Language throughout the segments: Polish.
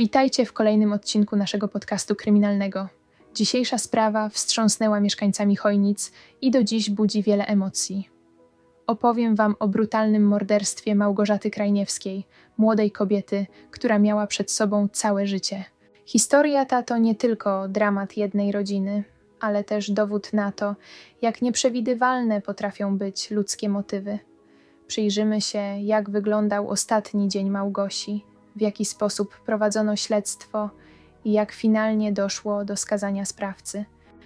Witajcie w kolejnym odcinku naszego podcastu kryminalnego. Dzisiejsza sprawa wstrząsnęła mieszkańcami Chojnic i do dziś budzi wiele emocji. Opowiem Wam o brutalnym morderstwie Małgorzaty Krajniewskiej, młodej kobiety, która miała przed sobą całe życie. Historia ta to nie tylko dramat jednej rodziny, ale też dowód na to, jak nieprzewidywalne potrafią być ludzkie motywy. Przyjrzymy się, jak wyglądał ostatni dzień Małgosi, w jaki sposób prowadzono śledztwo i jak finalnie doszło do skazania sprawcy.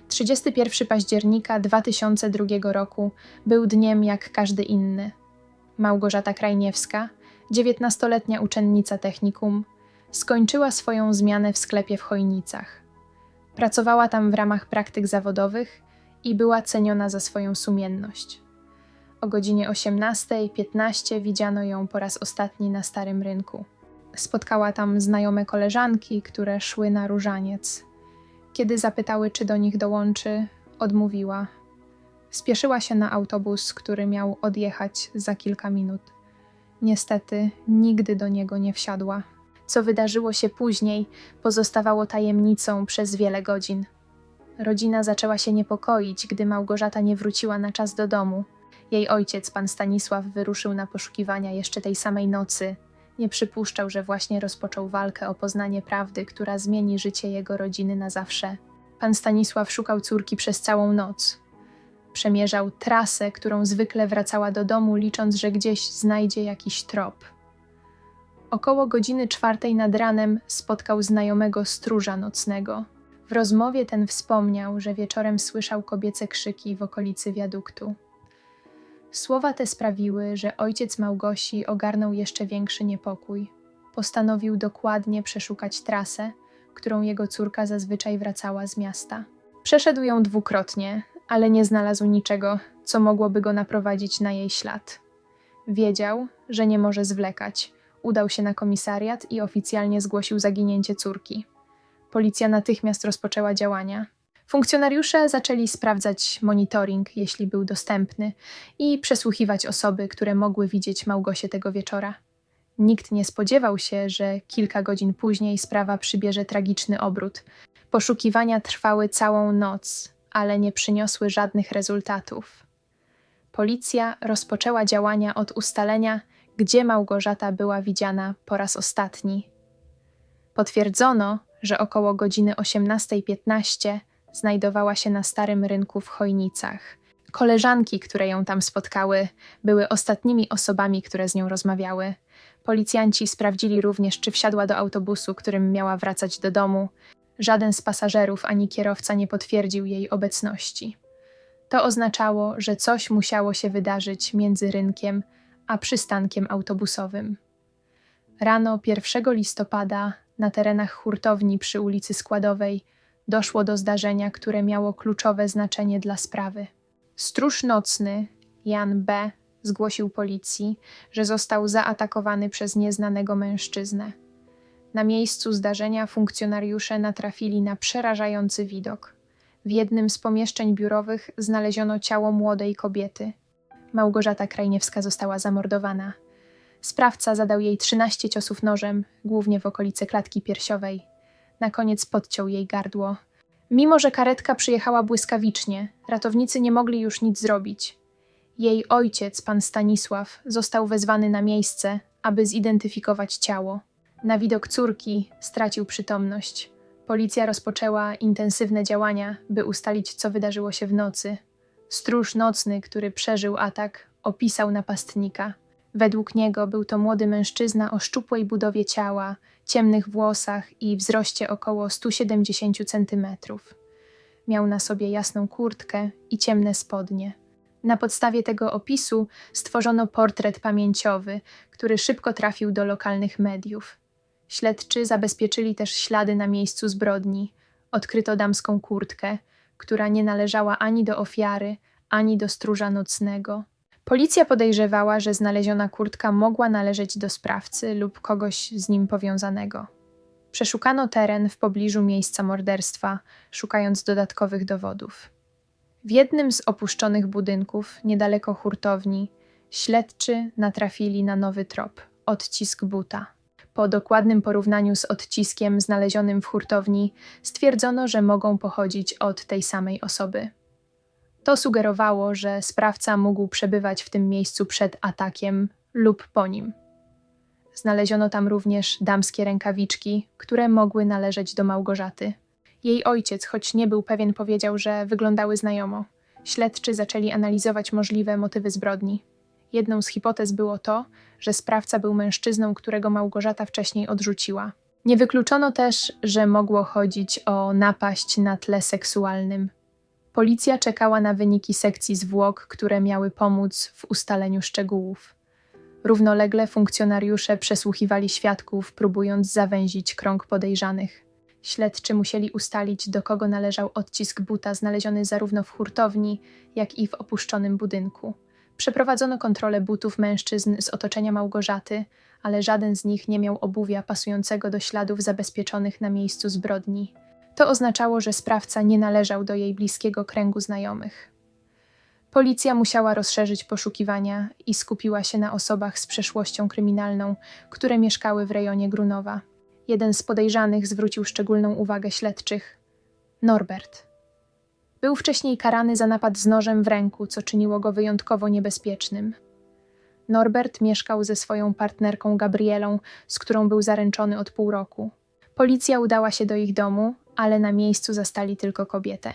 31 października 2002 roku był dniem jak każdy inny. Małgorzata Krajniewska, 19-letnia uczennica technikum, skończyła swoją zmianę w sklepie w Chojnicach. Pracowała tam w ramach praktyk zawodowych i była ceniona za swoją sumienność. O godzinie 18.15 widziano ją po raz ostatni na Starym Rynku. Spotkała tam znajome koleżanki, które szły na różaniec. Kiedy zapytały, czy do nich dołączy, odmówiła. Spieszyła się na autobus, który miał odjechać za kilka minut. Niestety, nigdy do niego nie wsiadła. Co wydarzyło się później, pozostawało tajemnicą przez wiele godzin. Rodzina zaczęła się niepokoić, gdy Małgorzata nie wróciła na czas do domu. Jej ojciec, pan Stanisław, wyruszył na poszukiwania jeszcze tej samej nocy. Nie przypuszczał, że właśnie rozpoczął walkę o poznanie prawdy, która zmieni życie jego rodziny na zawsze. Pan Stanisław szukał córki przez całą noc. Przemierzał trasę, którą zwykle wracała do domu, licząc, że gdzieś znajdzie jakiś trop. Około godziny czwartej nad ranem spotkał znajomego stróża nocnego. W rozmowie ten wspomniał, że wieczorem słyszał kobiece krzyki w okolicy wiaduktu. Słowa te sprawiły, że ojciec Małgosi ogarnął jeszcze większy niepokój. Postanowił dokładnie przeszukać trasę, którą jego córka zazwyczaj wracała z miasta. Przeszedł ją dwukrotnie, ale nie znalazł niczego, co mogłoby go naprowadzić na jej ślad. Wiedział, że nie może zwlekać. Udał się na komisariat i oficjalnie zgłosił zaginięcie córki. Policja natychmiast rozpoczęła działania. Funkcjonariusze zaczęli sprawdzać monitoring, jeśli był dostępny, i przesłuchiwać osoby, które mogły widzieć Małgosię tego wieczora. Nikt nie spodziewał się, że kilka godzin później sprawa przybierze tragiczny obrót. Poszukiwania trwały całą noc, ale nie przyniosły żadnych rezultatów. Policja rozpoczęła działania od ustalenia, gdzie Małgorzata była widziana po raz ostatni. Potwierdzono, że około godziny 18.15 znajdowała się na starym rynku w Chojnicach. Koleżanki, które ją tam spotkały, były ostatnimi osobami, które z nią rozmawiały. Policjanci sprawdzili również, czy wsiadła do autobusu, którym miała wracać do domu. Żaden z pasażerów ani kierowca nie potwierdził jej obecności. To oznaczało, że coś musiało się wydarzyć między rynkiem a przystankiem autobusowym. Rano 1 listopada na terenach hurtowni przy ulicy Składowej doszło do zdarzenia, które miało kluczowe znaczenie dla sprawy. Stróż nocny Jan B. zgłosił policji, że został zaatakowany przez nieznanego mężczyznę. Na miejscu zdarzenia funkcjonariusze natrafili na przerażający widok. W jednym z pomieszczeń biurowych znaleziono ciało młodej kobiety. Małgorzata Krajniewska została zamordowana. Sprawca zadał jej 13 ciosów nożem, głównie w okolice klatki piersiowej. Na koniec podciął jej gardło. Mimo, że karetka przyjechała błyskawicznie, ratownicy nie mogli już nic zrobić. Jej ojciec, pan Stanisław, został wezwany na miejsce, aby zidentyfikować ciało. Na widok córki stracił przytomność. Policja rozpoczęła intensywne działania, by ustalić, co wydarzyło się w nocy. Stróż nocny, który przeżył atak, opisał napastnika. Według niego był to młody mężczyzna o szczupłej budowie ciała, ciemnych włosach i wzroście około 170 cm. Miał na sobie jasną kurtkę i ciemne spodnie. Na podstawie tego opisu stworzono portret pamięciowy, który szybko trafił do lokalnych mediów. Śledczy zabezpieczyli też ślady na miejscu zbrodni. Odkryto damską kurtkę, która nie należała ani do ofiary, ani do stróża nocnego. Policja podejrzewała, że znaleziona kurtka mogła należeć do sprawcy lub kogoś z nim powiązanego. Przeszukano teren w pobliżu miejsca morderstwa, szukając dodatkowych dowodów. W jednym z opuszczonych budynków, niedaleko hurtowni, śledczy natrafili na nowy trop odcisk buta. Po dokładnym porównaniu z odciskiem znalezionym w hurtowni, stwierdzono, że mogą pochodzić od tej samej osoby. To sugerowało, że sprawca mógł przebywać w tym miejscu przed atakiem lub po nim. Znaleziono tam również damskie rękawiczki, które mogły należeć do Małgorzaty. Jej ojciec, choć nie był pewien, powiedział, że wyglądały znajomo. Śledczy zaczęli analizować możliwe motywy zbrodni. Jedną z hipotez było to, że sprawca był mężczyzną, którego Małgorzata wcześniej odrzuciła. Nie wykluczono też, że mogło chodzić o napaść na tle seksualnym. Policja czekała na wyniki sekcji zwłok, które miały pomóc w ustaleniu szczegółów. Równolegle funkcjonariusze przesłuchiwali świadków, próbując zawęzić krąg podejrzanych. Śledczy musieli ustalić, do kogo należał odcisk buta znaleziony zarówno w hurtowni, jak i w opuszczonym budynku. Przeprowadzono kontrolę butów mężczyzn z otoczenia Małgorzaty, ale żaden z nich nie miał obuwia pasującego do śladów zabezpieczonych na miejscu zbrodni. To oznaczało, że sprawca nie należał do jej bliskiego kręgu znajomych. Policja musiała rozszerzyć poszukiwania i skupiła się na osobach z przeszłością kryminalną, które mieszkały w rejonie Grunowa. Jeden z podejrzanych zwrócił szczególną uwagę śledczych Norbert. Był wcześniej karany za napad z nożem w ręku, co czyniło go wyjątkowo niebezpiecznym. Norbert mieszkał ze swoją partnerką Gabrielą, z którą był zaręczony od pół roku. Policja udała się do ich domu, ale na miejscu zastali tylko kobietę.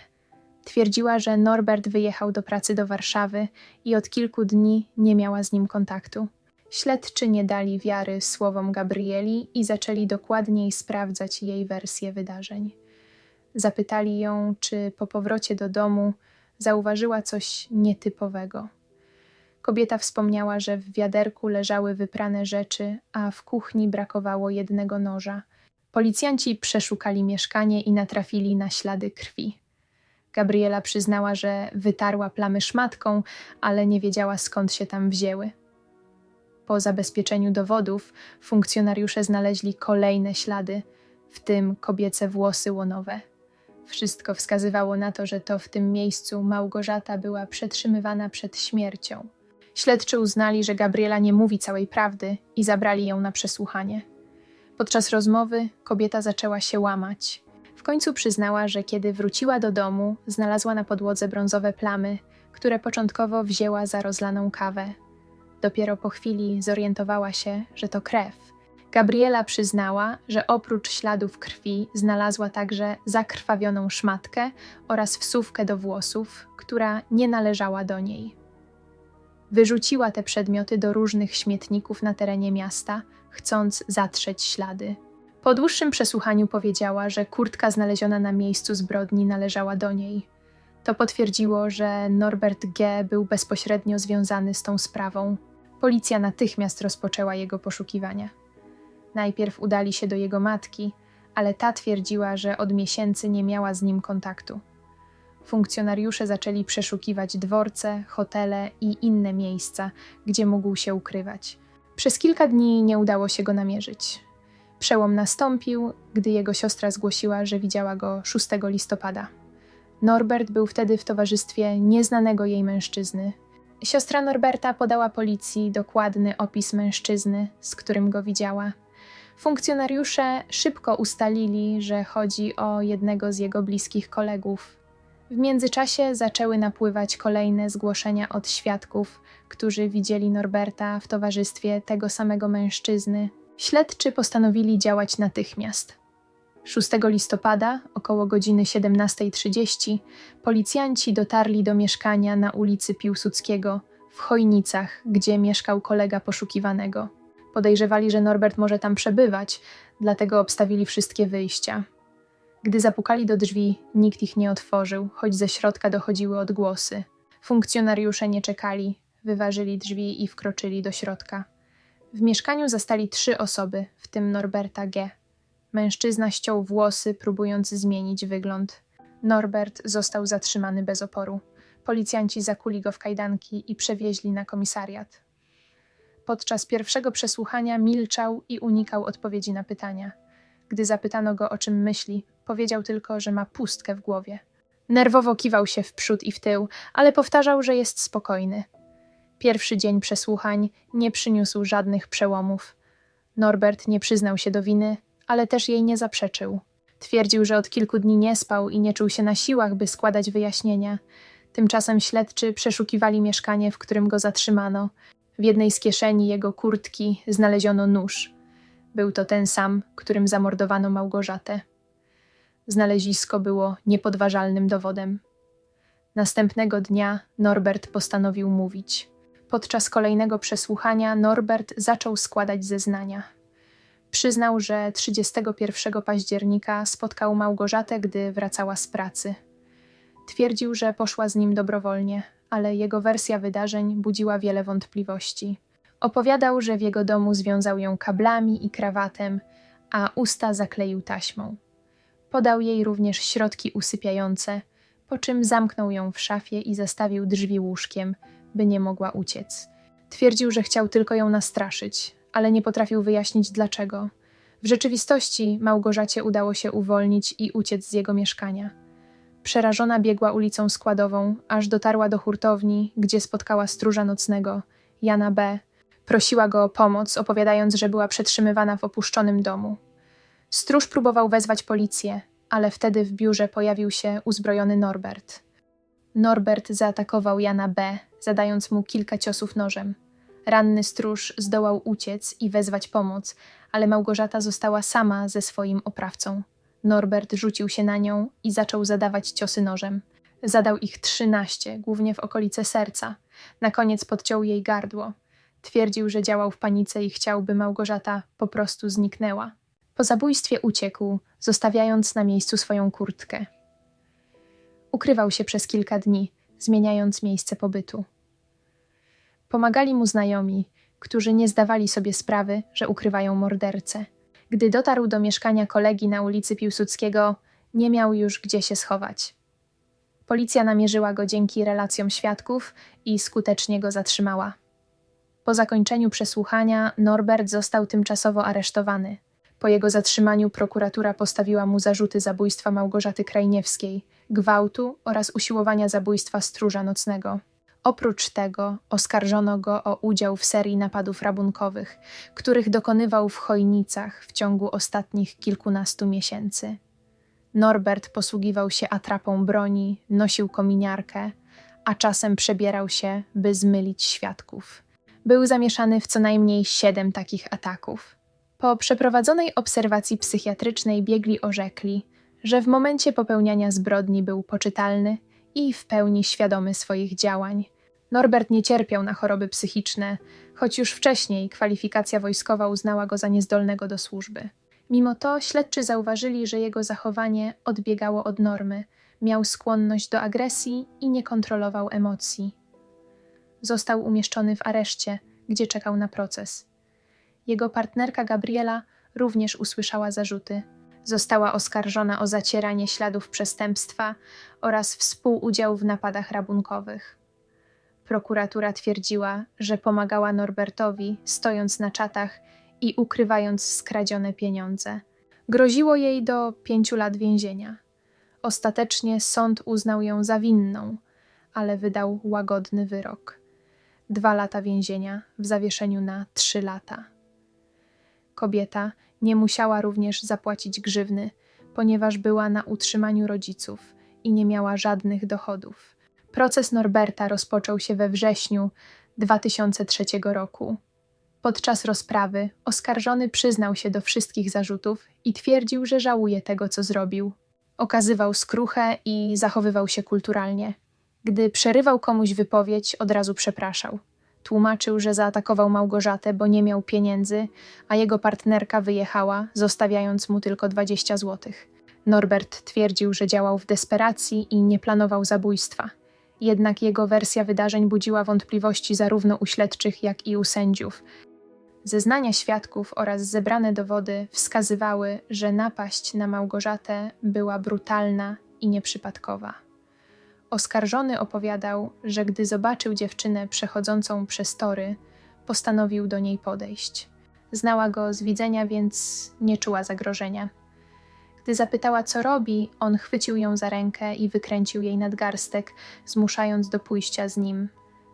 Twierdziła, że Norbert wyjechał do pracy do Warszawy i od kilku dni nie miała z nim kontaktu. Śledczy nie dali wiary słowom Gabrieli i zaczęli dokładniej sprawdzać jej wersję wydarzeń. Zapytali ją, czy po powrocie do domu zauważyła coś nietypowego. Kobieta wspomniała, że w wiaderku leżały wyprane rzeczy, a w kuchni brakowało jednego noża. Policjanci przeszukali mieszkanie i natrafili na ślady krwi. Gabriela przyznała, że wytarła plamy szmatką, ale nie wiedziała skąd się tam wzięły. Po zabezpieczeniu dowodów funkcjonariusze znaleźli kolejne ślady, w tym kobiece włosy łonowe. Wszystko wskazywało na to, że to w tym miejscu Małgorzata była przetrzymywana przed śmiercią. Śledczy uznali, że Gabriela nie mówi całej prawdy i zabrali ją na przesłuchanie. Podczas rozmowy kobieta zaczęła się łamać. W końcu przyznała, że kiedy wróciła do domu, znalazła na podłodze brązowe plamy, które początkowo wzięła za rozlaną kawę. Dopiero po chwili zorientowała się, że to krew. Gabriela przyznała, że oprócz śladów krwi znalazła także zakrwawioną szmatkę oraz wsówkę do włosów, która nie należała do niej. Wyrzuciła te przedmioty do różnych śmietników na terenie miasta, chcąc zatrzeć ślady. Po dłuższym przesłuchaniu powiedziała, że kurtka znaleziona na miejscu zbrodni należała do niej. To potwierdziło, że Norbert G. był bezpośrednio związany z tą sprawą. Policja natychmiast rozpoczęła jego poszukiwania. Najpierw udali się do jego matki, ale ta twierdziła, że od miesięcy nie miała z nim kontaktu. Funkcjonariusze zaczęli przeszukiwać dworce, hotele i inne miejsca, gdzie mógł się ukrywać. Przez kilka dni nie udało się go namierzyć. Przełom nastąpił, gdy jego siostra zgłosiła, że widziała go 6 listopada. Norbert był wtedy w towarzystwie nieznanego jej mężczyzny. Siostra Norberta podała policji dokładny opis mężczyzny, z którym go widziała. Funkcjonariusze szybko ustalili, że chodzi o jednego z jego bliskich kolegów. W międzyczasie zaczęły napływać kolejne zgłoszenia od świadków, którzy widzieli Norberta w towarzystwie tego samego mężczyzny. Śledczy postanowili działać natychmiast. 6 listopada, około godziny 17.30, policjanci dotarli do mieszkania na ulicy Piłsudskiego w Chojnicach, gdzie mieszkał kolega poszukiwanego. Podejrzewali, że Norbert może tam przebywać, dlatego obstawili wszystkie wyjścia. Gdy zapukali do drzwi, nikt ich nie otworzył, choć ze środka dochodziły odgłosy. Funkcjonariusze nie czekali, wyważyli drzwi i wkroczyli do środka. W mieszkaniu zastali trzy osoby, w tym Norberta G. Mężczyzna ściął włosy, próbując zmienić wygląd. Norbert został zatrzymany bez oporu. Policjanci zakuli go w kajdanki i przewieźli na komisariat. Podczas pierwszego przesłuchania milczał i unikał odpowiedzi na pytania. Gdy zapytano go, o czym myśli, powiedział tylko, że ma pustkę w głowie. Nerwowo kiwał się w przód i w tył, ale powtarzał, że jest spokojny. Pierwszy dzień przesłuchań nie przyniósł żadnych przełomów. Norbert nie przyznał się do winy, ale też jej nie zaprzeczył. Twierdził, że od kilku dni nie spał i nie czuł się na siłach, by składać wyjaśnienia. Tymczasem śledczy przeszukiwali mieszkanie, w którym go zatrzymano. W jednej z kieszeni jego kurtki znaleziono nóż. Był to ten sam, którym zamordowano Małgorzatę. Znalezisko było niepodważalnym dowodem. Następnego dnia Norbert postanowił mówić. Podczas kolejnego przesłuchania Norbert zaczął składać zeznania. Przyznał, że 31 października spotkał Małgorzatę, gdy wracała z pracy. Twierdził, że poszła z nim dobrowolnie, ale jego wersja wydarzeń budziła wiele wątpliwości. Opowiadał, że w jego domu związał ją kablami i krawatem, a usta zakleił taśmą. Podał jej również środki usypiające, po czym zamknął ją w szafie i zastawił drzwi łóżkiem, by nie mogła uciec. Twierdził, że chciał tylko ją nastraszyć, ale nie potrafił wyjaśnić dlaczego. W rzeczywistości Małgorzacie udało się uwolnić i uciec z jego mieszkania. Przerażona biegła ulicą składową, aż dotarła do hurtowni, gdzie spotkała stróża nocnego, Jana B. Prosiła go o pomoc, opowiadając, że była przetrzymywana w opuszczonym domu. Stróż próbował wezwać policję, ale wtedy w biurze pojawił się uzbrojony Norbert. Norbert zaatakował Jana B., zadając mu kilka ciosów nożem. Ranny stróż zdołał uciec i wezwać pomoc, ale Małgorzata została sama ze swoim oprawcą. Norbert rzucił się na nią i zaczął zadawać ciosy nożem. Zadał ich trzynaście, głównie w okolice serca. Na koniec podciął jej gardło. Twierdził, że działał w panice i chciał, by Małgorzata po prostu zniknęła. Po zabójstwie uciekł, zostawiając na miejscu swoją kurtkę. Ukrywał się przez kilka dni, zmieniając miejsce pobytu. Pomagali mu znajomi, którzy nie zdawali sobie sprawy, że ukrywają mordercę. Gdy dotarł do mieszkania kolegi na ulicy Piłsudskiego, nie miał już gdzie się schować. Policja namierzyła go dzięki relacjom świadków i skutecznie go zatrzymała. Po zakończeniu przesłuchania Norbert został tymczasowo aresztowany. Po jego zatrzymaniu prokuratura postawiła mu zarzuty zabójstwa Małgorzaty Krajniewskiej, gwałtu oraz usiłowania zabójstwa stróża nocnego. Oprócz tego oskarżono go o udział w serii napadów rabunkowych, których dokonywał w Chojnicach w ciągu ostatnich kilkunastu miesięcy. Norbert posługiwał się atrapą broni, nosił kominiarkę, a czasem przebierał się, by zmylić świadków. Był zamieszany w co najmniej siedem takich ataków. Po przeprowadzonej obserwacji psychiatrycznej biegli orzekli, że w momencie popełniania zbrodni był poczytalny i w pełni świadomy swoich działań. Norbert nie cierpiał na choroby psychiczne, choć już wcześniej kwalifikacja wojskowa uznała go za niezdolnego do służby. Mimo to śledczy zauważyli, że jego zachowanie odbiegało od normy, miał skłonność do agresji i nie kontrolował emocji. Został umieszczony w areszcie, gdzie czekał na proces. Jego partnerka Gabriela również usłyszała zarzuty. Została oskarżona o zacieranie śladów przestępstwa oraz współudział w napadach rabunkowych. Prokuratura twierdziła, że pomagała Norbertowi, stojąc na czatach i ukrywając skradzione pieniądze. Groziło jej do pięciu lat więzienia. Ostatecznie sąd uznał ją za winną, ale wydał łagodny wyrok. Dwa lata więzienia w zawieszeniu na trzy lata. Kobieta nie musiała również zapłacić grzywny, ponieważ była na utrzymaniu rodziców i nie miała żadnych dochodów. Proces Norberta rozpoczął się we wrześniu 2003 roku. Podczas rozprawy oskarżony przyznał się do wszystkich zarzutów i twierdził, że żałuje tego, co zrobił. Okazywał skruchę i zachowywał się kulturalnie. Gdy przerywał komuś wypowiedź, od razu przepraszał. Tłumaczył, że zaatakował Małgorzatę, bo nie miał pieniędzy, a jego partnerka wyjechała, zostawiając mu tylko 20 złotych. Norbert twierdził, że działał w desperacji i nie planował zabójstwa. Jednak jego wersja wydarzeń budziła wątpliwości zarówno u śledczych, jak i u sędziów. Zeznania świadków oraz zebrane dowody wskazywały, że napaść na Małgorzatę była brutalna i nieprzypadkowa. Oskarżony opowiadał, że gdy zobaczył dziewczynę przechodzącą przez tory, postanowił do niej podejść. Znała go z widzenia, więc nie czuła zagrożenia. Gdy zapytała, co robi, on chwycił ją za rękę i wykręcił jej nadgarstek, zmuszając do pójścia z nim.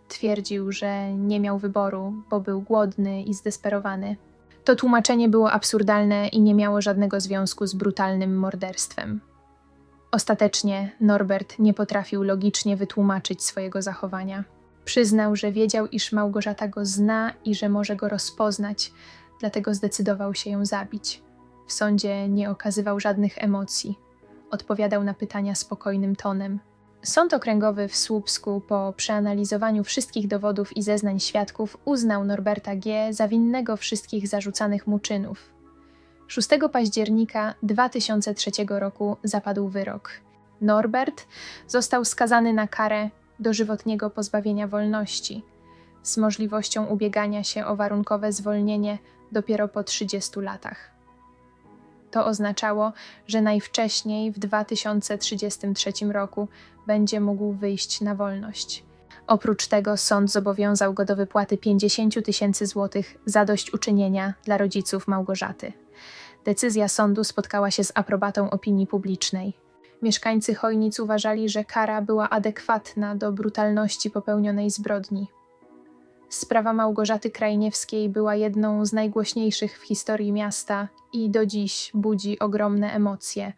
Twierdził, że nie miał wyboru, bo był głodny i zdesperowany. To tłumaczenie było absurdalne i nie miało żadnego związku z brutalnym morderstwem. Ostatecznie Norbert nie potrafił logicznie wytłumaczyć swojego zachowania. Przyznał, że wiedział, iż Małgorzata go zna i że może go rozpoznać, dlatego zdecydował się ją zabić. W sądzie nie okazywał żadnych emocji. Odpowiadał na pytania spokojnym tonem. Sąd okręgowy w Słupsku po przeanalizowaniu wszystkich dowodów i zeznań świadków uznał Norberta G. za winnego wszystkich zarzucanych mu czynów. 6 października 2003 roku zapadł wyrok. Norbert został skazany na karę dożywotniego pozbawienia wolności z możliwością ubiegania się o warunkowe zwolnienie dopiero po 30 latach. To oznaczało, że najwcześniej w 2033 roku będzie mógł wyjść na wolność. Oprócz tego sąd zobowiązał go do wypłaty 50 tysięcy złotych zadośćuczynienia dla rodziców Małgorzaty. Decyzja sądu spotkała się z aprobatą opinii publicznej. Mieszkańcy Chojnic uważali, że kara była adekwatna do brutalności popełnionej zbrodni. Sprawa Małgorzaty Krajniewskiej była jedną z najgłośniejszych w historii miasta i do dziś budzi ogromne emocje.